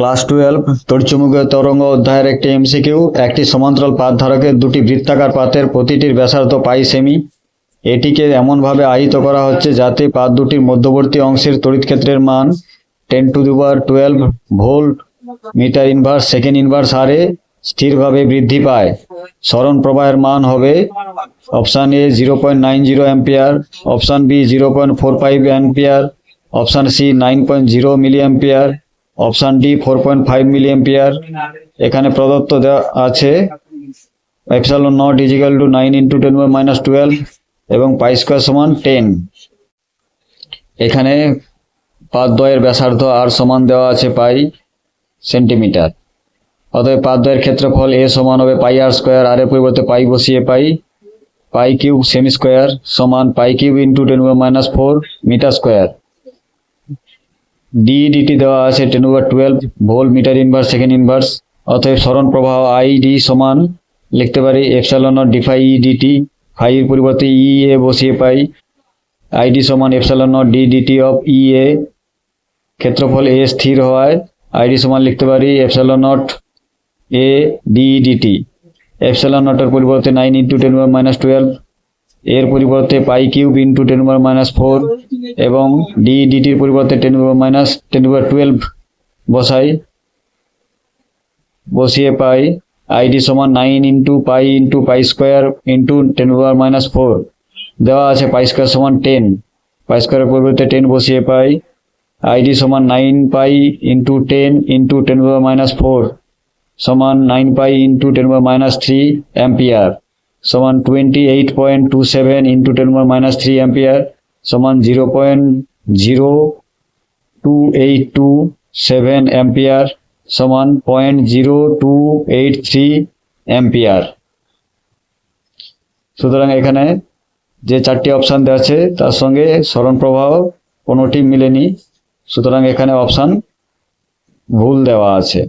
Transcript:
Class twelve, তড়িৎচুম্বকীয় তরঙ্গ অধ্যায়ের একটি এমসিকিউ একটি সমান্তরাল পাত ধারকের দুটি বৃত্তাকার পাতের প্রতিটির ব্যাসার্ধ পাই সেমি। এটিকে এমনভাবে আহিত করা হচ্ছে যাতে পাত দুটির মধ্যবর্তী অংশের তড়িৎ ক্ষেত্রের মান ten to the power twelve volt metre inverse second inverse হারে স্থিরভাবে বৃদ্ধি পায়। সরণ প্রবাহের মান হবে option A zero point nine zero ampere, option B zero point four five ampere, option C nine point zero milli ampere option D four point five milli ampere এখানে প্রদত্ত আছে epsilon naught is equal to nine into ten minus twelve এবং pi square সমান ten এখানে পাদদ্বয়ের ব্যাসার্ধ আর সমান দেওয়া আছে পাই সেন্টিমিটার অতএব পাদদ্বয়ের ক্ষেত্রফল এ সমান হবে পাই আর স্কোয়ার আর এর পরিবর্তে পাই বসিয়ে pi pi cube semi square সমান pi cube into ten minus four metre square D DT দেওয়া আছে ten over twelve volt metre inverse second inverse অতএব সরণ প্রবাহ আই ডি সমান, লিখতে পারি এফসালন ডিফাই ডিটি ফাইয়ের পরিবর্তে ই এ বসিয়ে পাই আইডি সমান epsilon D DT of E A ক্ষেত্রফল এ স্থির হওয়ায় আইডি সমান লিখতে পারি এফসালন এ ডি ডিটি এফসালন নটের পরিবর্তে nine into ten minus twelve এর পরিবর্তে pi cube into ten minus four এবং ডি ডিটির পরিবর্তে টেন মাইনাস টেন টুয়েলভ বসাই। বসিয়ে পাই আইডি সমান nine into pi into pi square into ten minus four. দেওয়া আছে পাই স্কোয়ার সমান টেন। পাই স্কোয়ারের পরিবর্তে টেন বসিয়ে পাই আইডি সমান nine pi into ten into ten minus four সমান nine pi into ten minus three ampere. সমান twenty eight point two seven into ten minus three ampere সমান zero point zero two eight two seven ampere সমান point zero two eight three ampere সুতরাং এখানে যে চারটি option দেওয়া আছে, তার সঙ্গে স্মরণ প্রবাহ কোনোটি মিলেনি। সুতরাং এখানে অপশান ভুল দেওয়া আছে।